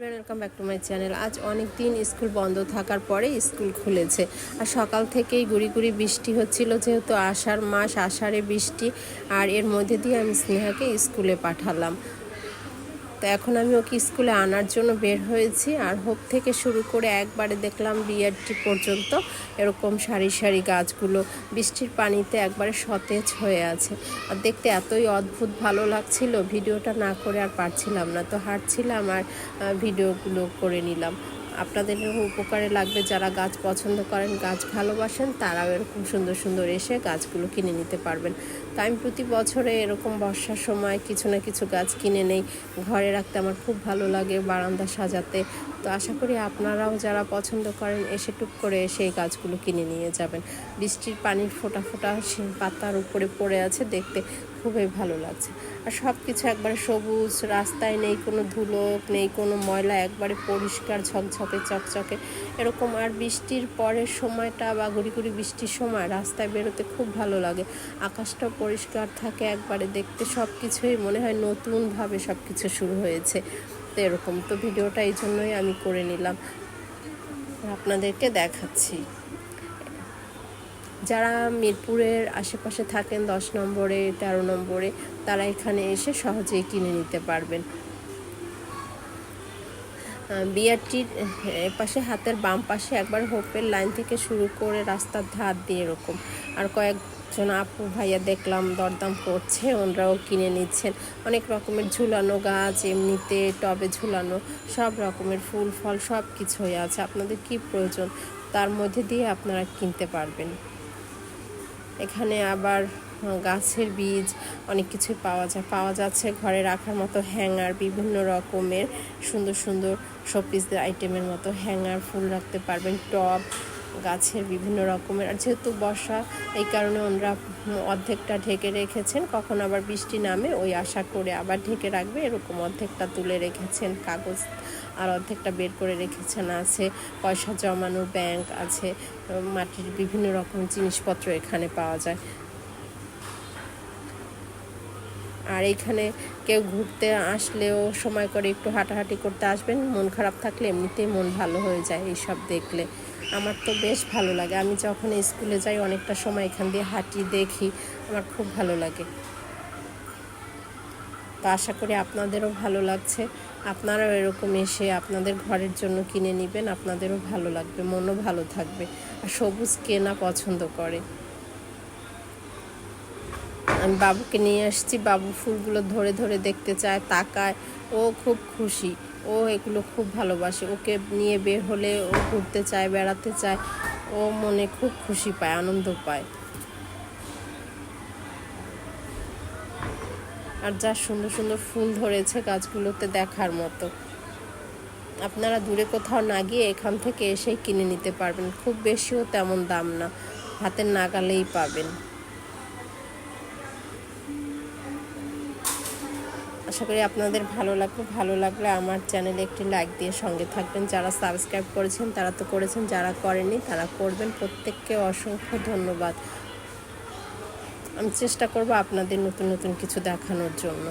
Welcome back to my channel. আজ অনেক দিন স্কুল বন্ধ থাকার পরে স্কুল খুলেছে। আর সকাল থেকেই গুড়ি গুড়ি বৃষ্টি হচ্ছিল, যেহেতু আষাঢ় মাস, আষাঢ়ে বৃষ্টি, আর এর মধ্যে দিয়ে আমি স্নেহাকে স্কুলে পাঠালাম। তো এখন আমি ওকে স্কুলে আনার জন্য বের হয়েছি আর হোপ থেকে শুরু করে একবারে দেখলাম বিআরটি পর্যন্ত এরকম সারি সারি গাছগুলো বৃষ্টির পানিতে একবারে সতেজ হয়ে আছে। আর দেখতে এতই অদ্ভুত ভালো লাগছিল, ভিডিওটা না করে আর পারছিলাম না। তো হাঁটছিলাম আর ভিডিওগুলো করে নিলাম। আপনাদের উপকারে লাগবে। যারা গাছ পছন্দ করেন, গাছ ভালোবাসেন, তারাও এরকম সুন্দর সুন্দর এসে গাছগুলো কিনে নিতে পারবেন। তাই আমি প্রতি বছরে এরকম বর্ষার সময় কিছু না কিছু গাছ কিনে নেই। ঘরে রাখতে আমার খুব ভালো লাগে বারান্দা সাজাতে। তো আশা করি আপনারাও যারা পছন্দ করেন, এসে টুক করে সেই গাছগুলো কিনে নিয়ে যাবেন। বৃষ্টির পানির ফোঁটা ফোঁটা পাতার উপরে পড়ে আছে দেখতে খুবই ভালো লাগছে। আর সব কিছু একবারে সবুজ, রাস্তায় নেই কোনো ধুলো, নেই কোনো ময়লা, একবারে পরিষ্কার ঝকঝকে চকচকে। এরকম আর বৃষ্টির পরের সময়টা বা গুড়ি গুড়ি বৃষ্টির সময় রাস্তায় বেরোতে খুব ভালো লাগে। আকাশটাও পরিষ্কার থাকে, একবারে দেখতে সব কিছুই মনে হয় নতুনভাবে সব কিছু শুরু হয়েছে। তো এরকম তো ভিডিওটা এই জন্যই আমি করে নিলাম। আপনাদেরকে দেখাচ্ছি। যারা মিরপুরের আশেপাশে থাকেন, দশ নম্বরে, তেরো নম্বরে, তারা এখানে এসে সহজেই কিনে নিতে পারবেন। বিআরটির পাশে হাতের বাম পাশে একবার হোপের লাইন থেকে শুরু করে রাস্তার ধার দিয়ে এরকম। আর কয়েকজন আপু ভাইয়া দেখলাম দরদাম করছে, ওনারাও কিনে নিচ্ছেন। অনেক রকমের ঝুলানো গাছ, এমনিতে টবে ঝুলানো, সব রকমের ফুল, ফল সব কিছুই আছে। আপনাদের কি প্রয়োজন? তার মধ্যে দিয়ে আপনারা কিনতে পারবেন। এখানে আবার গাছের বীজ অনেক কিছু পাওয়া যায়। পাওয়া যাচ্ছে ঘরে রাখার মতো হ্যাঙ্গার, বিভিন্ন রকমের সুন্দর সুন্দর শোপিস আইটেমের মতো হ্যাঙ্গার, ফুল রাখতে পারবেন টব গাছের বিভিন্ন রকমের, আর যেহেতু বর্ষা, এই কারণে ওনারা অর্ধেকটা ঢেকে রেখেছেন, কখন আবার বৃষ্টি নামে ওই আশা করে আবার ঢেকে রাখবে, এরকম অর্ধেকটা তুলে রেখেছেন কাগজ, আর অর্ধেকটা বের করে রেখেছেন আছে, পয়সা জমানো ব্যাংক আছে, মাটির বিভিন্ন রকম জিনিসপত্র এখানে পাওয়া যায়। আর এইখানে কেউ ঘুরতে আসলেও সময় করে একটু হাঁটাহাঁটি করতে আসবেন, মন খারাপ থাকলে এমনিতেই মন ভালো হয়ে যায়, এইসব দেখলে। আমার তো বেশ ভালো লাগে। আমি যখন স্কুলে যাই, অনেকটা সময় এখান দিয়ে হাঁটি দেখি, আমার খুব ভালো লাগে। তো আশা করি আপনাদেরও ভালো লাগছে। আপনারাও এরকম এসে আপনাদের ঘরের জন্য কিনে নেবেন, আপনাদেরও ভালো লাগবে, মনও ভালো থাকবে। আর সবুজ কেনা পছন্দ করে। আমি বাবুকে নিয়ে আসছি বাবু ফুলগুলো ধরে ধরে দেখতে চায়, তাকায়। ও খুব খুশি। ও এগুলো খুব ভালোবাসে। ওকে নিয়ে বের হলে ও ঘুরতে চায়, বেড়াতে চায়। ও মনে খুব খুশি পায়, আনন্দ পায়। আর যা সুন্দর সুন্দর ফুল ধরেছে গাছগুলোতে দেখার মতো। আপনারা দূরে কোথাও না গিয়ে এখান থেকে এসেই কিনে নিতে পারবেন। খুব বেশিও তেমন দাম না। হাতের নাগালেই পাবেন। আশা করি আপনাদের ভালো লাগবে। ভালো লাগলে আমার চ্যানেলে একটি লাইক দিয়ে সঙ্গে থাকবেন। যারা সাবস্ক্রাইব করেছেন, তারা তো করেছেন, যারা করেনি তারা করবেন। প্রত্যেককে অসংখ্য ধন্যবাদ। আমি চেষ্টা করব আপনাদের নতুন নতুন কিছু দেখানোর জন্য।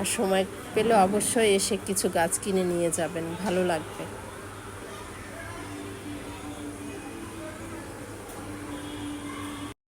আর সময় পেলে অবশ্যই এসে কিছু গাছ কিনে নিয়ে যাবেন। ভালো লাগবে।